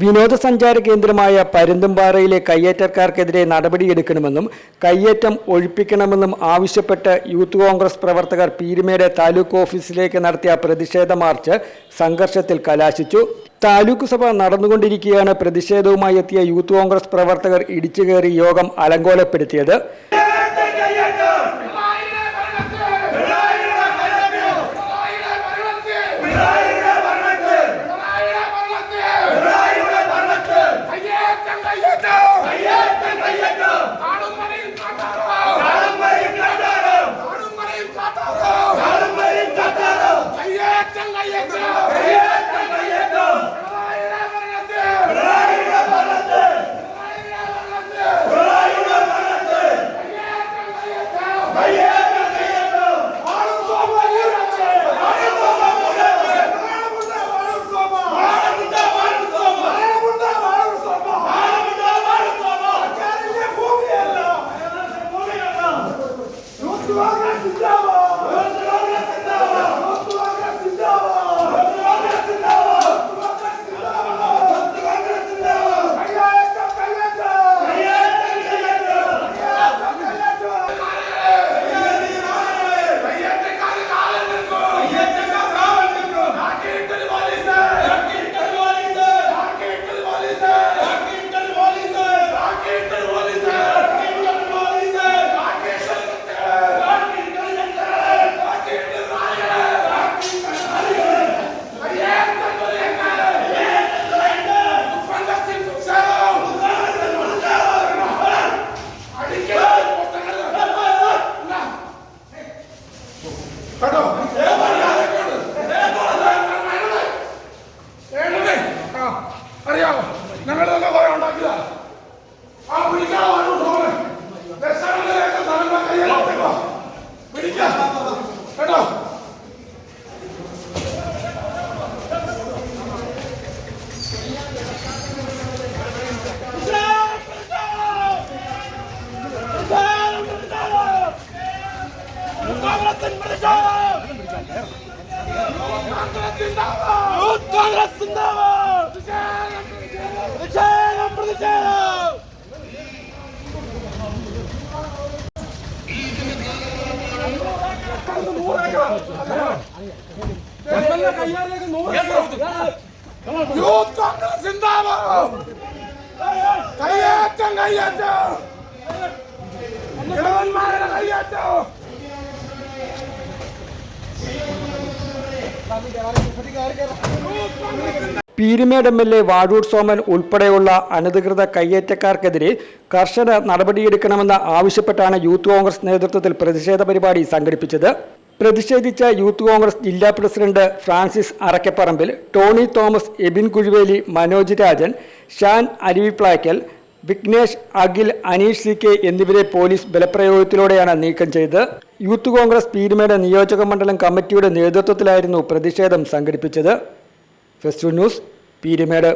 വിനോദസഞ്ചാര കേന്ദ്രമായ പരുന്തുംപാറയിലെ കയ്യേറ്റക്കാർക്കെതിരെ നടപടിയെടുക്കണമെന്നും കയ്യേറ്റം ഒഴിപ്പിക്കണമെന്നും ആവശ്യപ്പെട്ട് യൂത്ത് കോൺഗ്രസ് പ്രവർത്തകർ പീരുമേട് താലൂക്ക് ഓഫീസിലേക്ക് നടത്തിയ പ്രതിഷേധ മാർച്ച് സംഘർഷത്തിൽ കലാശിച്ചു. താലൂക്ക് സഭ നടന്നുകൊണ്ടിരിക്കുകയാണ്. പ്രതിഷേധവുമായി എത്തിയ യൂത്ത് കോൺഗ്രസ് പ്രവർത്തകർ ഇടിച്ചുകയറി യോഗം അലങ്കോലപ്പെടുത്തിയത്. You are right to go. Youth Congress സിന്ദാബാദ് കയ്യേറ്റം കയ്യേറ്റം. ഇടവന്മാരുടെ കയ്യേറ്റം. Peerumedu M L A Vazhoor Soman ഉൾപ്പെടെയുള്ള അനധികൃത കയ്യേറ്റക്കാർക്കെതിരെ കർശന നടപടിയെടുക്കണമെന്ന് ആവശ്യപ്പെട്ടാണ് യൂത്ത് കോൺഗ്രസ് നേതൃത്വത്തിൽ പ്രതിഷേധ പരിപാടി സംഘടിപ്പിച്ചത്. പ്രതിഷേധിച്ച യൂത്ത് കോൺഗ്രസ് ജില്ലാ president Francis Arakkaparambil Tony Thomas Ebin Kuzhuveli Manoj Rajan Shan Aruviplackal Vignesh Akhil Aneesh C K എന്നിവരെ പോലീസ് ബലപ്രയോഗത്തിലൂടെയാണ് നീക്കം ചെയ്തത്. യൂത്ത് കോൺഗ്രസ് പീരുമേട് നിയോജക മണ്ഡലം കമ്മിറ്റിയുടെ നേതൃത്വത്തിലായിരുന്നു പ്രതിഷേധം സംഘടിപ്പിച്ചത്. Fest news Peerumedu.